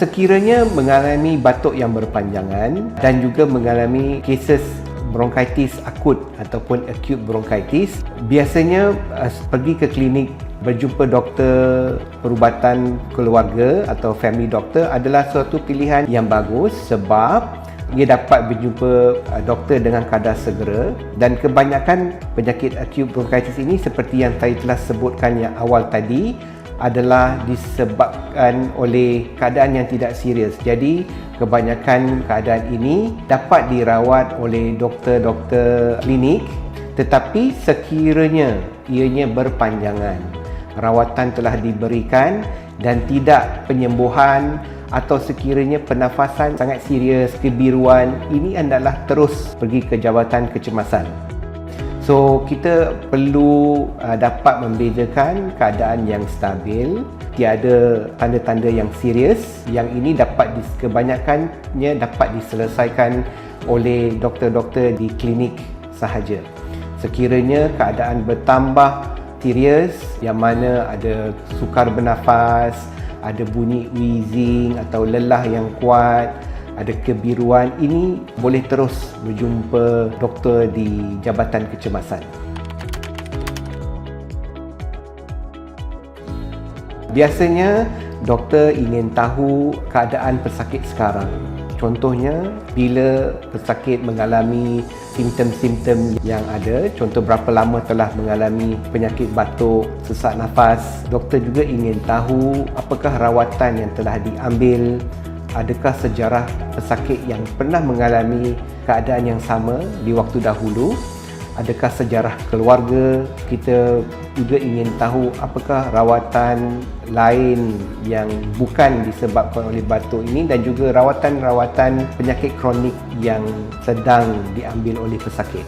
Sekiranya mengalami batuk yang berpanjangan dan juga mengalami cases bronchitis akut ataupun acute bronchitis, biasanya uh, pergi ke klinik berjumpa doktor perubatan keluarga atau family doctor adalah suatu pilihan yang bagus sebab ia dapat berjumpa uh, doktor dengan kadar segera dan kebanyakan penyakit acute bronchitis ini seperti yang saya telah sebutkan yang awal tadi adalah disebabkan oleh keadaan yang tidak serius. Jadi, kebanyakan keadaan ini dapat dirawat oleh doktor-doktor klinik tetapi sekiranya ianya berpanjangan, rawatan telah diberikan dan tidak penyembuhan atau sekiranya pernafasan sangat serius, kebiruan, ini adalah terus pergi ke jawatan kecemasan. So kita perlu uh, dapat membezakan keadaan yang stabil, tiada tanda-tanda yang serius yang ini dapat kebanyakannya dapat diselesaikan oleh doktor-doktor di klinik sahaja. Sekiranya keadaan bertambah serius yang mana ada sukar bernafas, ada bunyi wheezing atau lelah yang kuat, ada kebiruan ini boleh terus berjumpa doktor di Jabatan Kecemasan. Biasanya doktor ingin tahu keadaan pesakit sekarang. Contohnya bila pesakit mengalami simptom-simptom yang ada, contoh berapa lama telah mengalami penyakit batuk, sesak nafas, doktor juga ingin tahu apakah rawatan yang telah diambil adakah sejarah pesakit yang pernah mengalami keadaan yang sama di waktu dahulu? Adakah sejarah keluarga kita juga ingin tahu apakah rawatan lain yang bukan disebabkan oleh batuk ini dan juga rawatan-rawatan penyakit kronik yang sedang diambil oleh pesakit